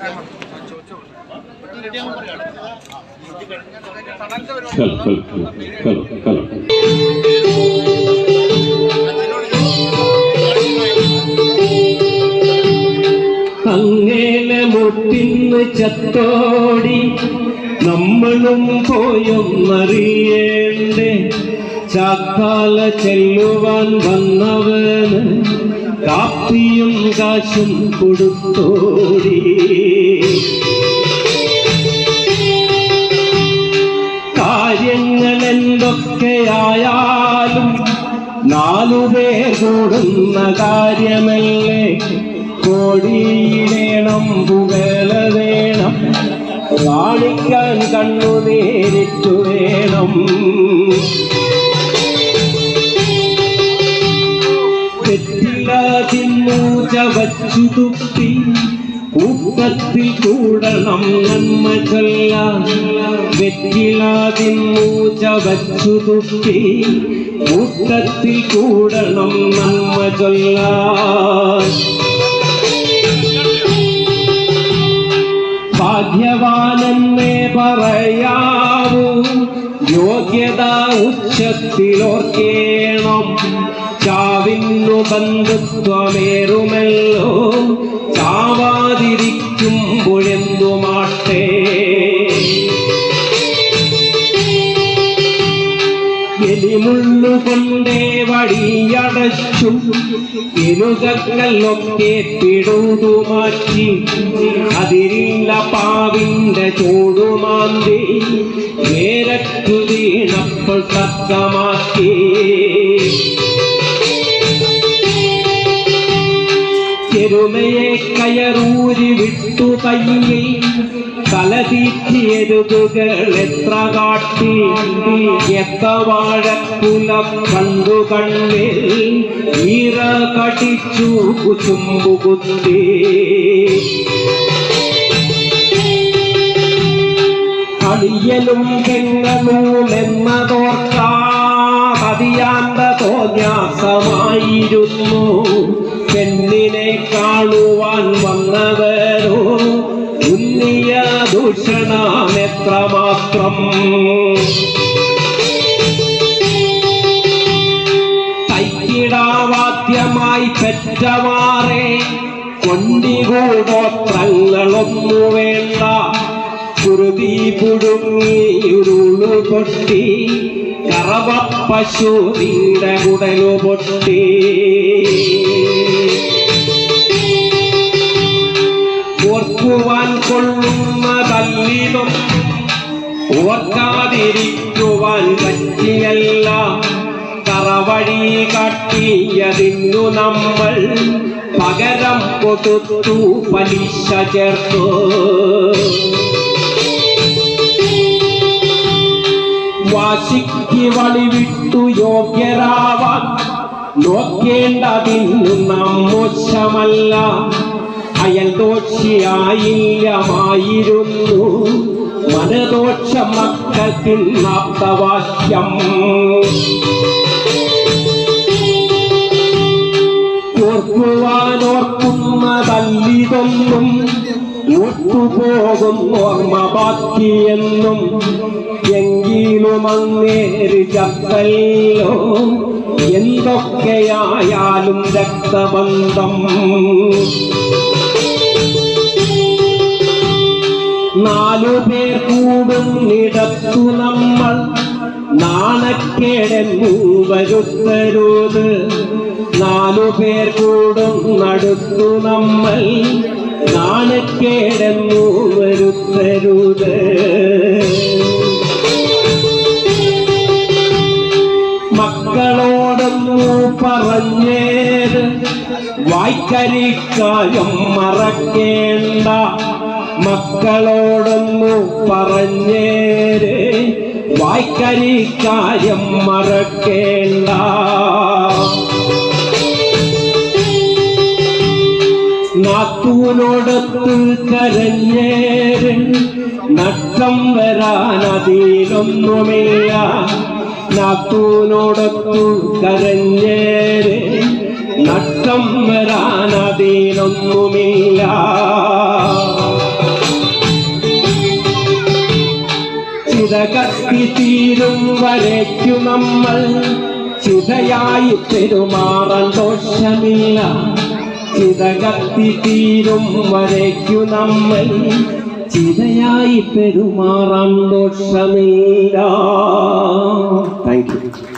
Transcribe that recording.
Hello അങ്ങനെ മുട്ടിന്ന് ചത്തോടി നമ്മളും പോയൊന്നറിയേണ്ടേ. ചാക്കാല ചെല്ലുവാൻ വന്നവന് കാപ്പിയും കാശും കൊടുത്തോടി. കാര്യങ്ങൾ എന്തൊക്കെയായാലും നാലുപേർ കൂടുന്ന കാര്യമല്ലേ? കോടിയിടേണം പുകല വേണം കാണിക്കാൻ കണ്ണു നേരിട്ടു വേണം. വച്ചു കൂട്ടത്തിൽ കൂടണം നന്മ ചൊല്ലാൻ വെറ്റിലാതിന്നൂച്ച വച്ചു തുപ്പി കൂട്ടത്തിൽ കൂടണം നന്മ ചൊല്ല ഭാഗ്യവാനെന്നേ പറയാവൂ. യോഗ്യത ഉച്ചത്തിലോർക്കേണം. ചാവിന്നു ബന്ധുത്വമേറുമല്ലോ ചാവാതിരിക്കുമ്പോഴെന്തുമാട്ടേ? എലിമുള്ളുകൊണ്ടേ വടിയടച്ചു. എലുകക്കല്ലൊക്കെ പിടുതുമാറ്റി അതിരില്ല പാവിന്റെ ചൂടുമാന്തി വേരറ്റു വീണപ്പോൾ തക്കമാക്കി. ചെരുമയെ കയറൂരി വിട്ടു കയ്യിൽ. തലതീറ്റിയെരുതുകൾ എത്ര കാട്ടി. എത്ര വാഴക്കുലം കണ്ടു കണ്ണിൽ. ഈറ കടിച്ചു കുച്ചുമ്പു കുത്തി. അളിയലും പെങ്ങളുമെന്നതോർത്താ ദൂഷണമെത്രമാത്രം കൈക്കിടാവാദ്യമായി പെറ്റമാറെ കൊണ്ടികൂടോത്രങ്ങളൊന്നു വേണ്ട കുരുതി പുഴുങ്ങി ഉരുളു പൊട്ടി കറവ പശുവിന്റെ കുടലു പൊട്ടി ഓർക്കുവാൻ കൊള്ളുന്നതല്ലിതും ഓർക്കാതിരിക്കുവാൻ പറ്റിയല്ല. കറവഴി കാട്ടിയതിന്നു നമ്മൾ പകരം കൊടുത്തു പലിശ ചേർത്തു. വാശിക്ക് വളിവിട്ടു യോഗ്യരാവാൻ നോക്കേണ്ടതിന്നു നാം മോശമല്ല അയൽ ദോഷിയായില്ലമായിരുന്നു മനദോഷ മക്കൾക്കിന്നാപ്തവാക്യം ഓർക്കുവാനോർക്കുന്നതല്ലിതൊന്നും ഒത്തുപോകും ഓർമ്മ ബാക്കിയെന്നും എങ്കിലും അങ്ങേര് ചത്തല്ലോ എന്തൊക്കെയായാലും രക്തബന്ധം. നാലു പേർ കൂടുന്നിടത്തു നമ്മൾ. നാണക്കേടെന്നു വരുത്തരുത് നാലു പേർ കൂടും നടത്തു നമ്മൾ. നാണക്കേടെന്നു വരുത്തരുത് മക്കളോടൊന്നു പറഞ്ഞേത് വായ്ക്കരിക്കാലും മറക്കേണ്ട മക്കളോടൊന്നു പറഞ്ഞേരേ. വായ്ക്കരി കാര്യം മറക്കേണ്ട. നാത്തൂനോടൊത്ത് കരഞ്ഞേര്. നഷ്ടം വരാൻ അതിലൊന്നുമില്ല നാത്തൂനോടൊത്തു കരഞ്ഞേര്. തീരും വരയ്ക്കു നമ്മൾ. ചിതയായി പെരുമാറാൻ ദോഷമില്ല. ചിത കത്തി തീരും വരയ്ക്കു നമ്മൾ. ചിതയായി പെരുമാറാൻ ദോഷമില്ല. Thank you